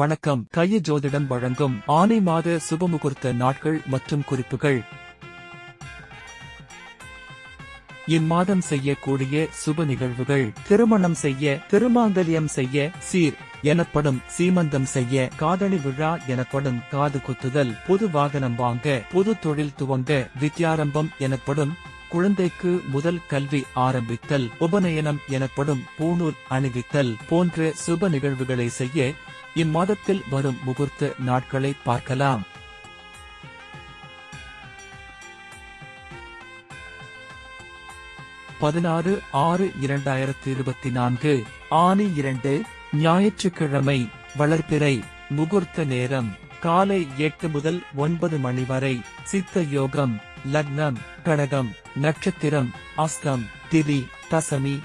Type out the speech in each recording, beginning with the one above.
வணக்கம். கைய ஜோதிடம் வழங்கும் ஆனி மாத சுபமுகூர்த்த நாட்கள் மற்றும் குறிப்புகள். இம்மாதம் செய்யக்கூடிய சுப நிகழ்வுகள் திருமணம் செய்ய திருமாங்கல்யம் செய்ய சீர் எனப்படும் சீமந்தம் செய்ய காதணி விழா எனப்படும் காது குத்துதல் புது வாகனம் வாங்க புது தொழில் துவங்க வித்யாரம்பம் எனப்படும் குழந்தைக்கு முதல் கல்வி ஆரம்பித்தல் உபநயனம் எனப்படும் பூணூல் அணிவித்தல் போன்ற சுப நிகழ்வுகளை செய்ய இம்மாதத்தில் வரும் முகூர்த்த நாட்களை பார்க்கலாம். பதினாறு ஆறு இரண்டாயிரத்தி இருபத்தி நான்கு ஆணி இரண்டு ஞாயிற்றுக்கிழமை வளர்ப்பிறை முகூர்த்த நேரம் காலை எட்டு முதல் ஒன்பது மணி வரை சித்த யோகம் லக்னம் கடகம் நட்சத்திரம் அஸ்தம் திதி தசமி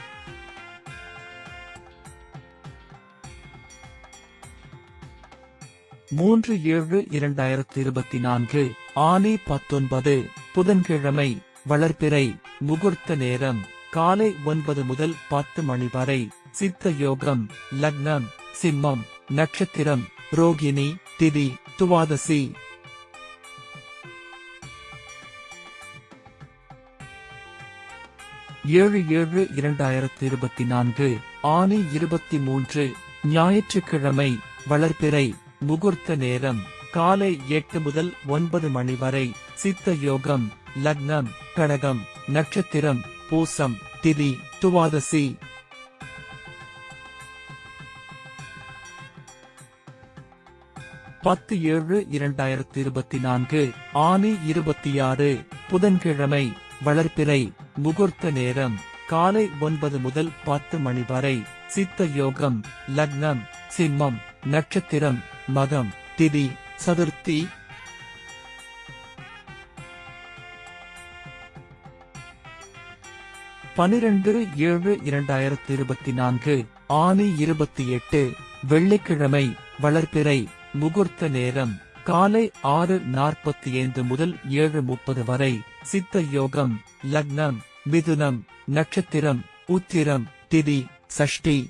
மூன்று ஏழு இரண்டாயிரத்தி இருபத்தி நான்கு ஆனி பத்தொன்பது புதன்கிழமை வளர்பிறை முகூர்த்த நேரம் காலை ஒன்பது முதல் பத்து மணி வரை சித்த யோகம் லக்னம் சிம்மம் நட்சத்திரம் ரோகிணி திதி துவாதசி. ஏழு ஏழு இரண்டாயிரத்தி இருபத்தி நான்கு ஆனி இருபத்தி மூன்று ஞாயிற்றுக்கிழமை வளர்பிறை முகூர்த்த நேரம் காலை எட்டு முதல் ஒன்பது மணி வரை சித்த யோகம் லக்னம் கடகம் நட்சத்திரம் பூசம் திதி துவாதசி. பத்து ஏழு இரண்டாயிரத்தி இருபத்தி நான்கு ஆனி இருபத்தி ஆறு புதன்கிழமை வளர்ப்பிறை முகூர்த்த நேரம் காலை ஒன்பது முதல் பத்து மணி வரை சித்த யோகம் லக்னம் சிம்மம் நட்சத்திரம் மதம் திதி சதுர்த்தி. பனிரெண்டு ஏழு இரண்டாயிரத்தி இருபத்தி நான்கு ஆனி இருபத்தி எட்டு வெள்ளிக்கிழமை வளர்ப்பிறை முகூர்த்த நேரம் காலை ஆறு நாற்பத்தி ஐந்து முதல் ஏழு முப்பது வரை சித்த யோகம் லக்னம் மிதுனம் நட்சத்திரம் உத்திரம் திதி சஷ்டி.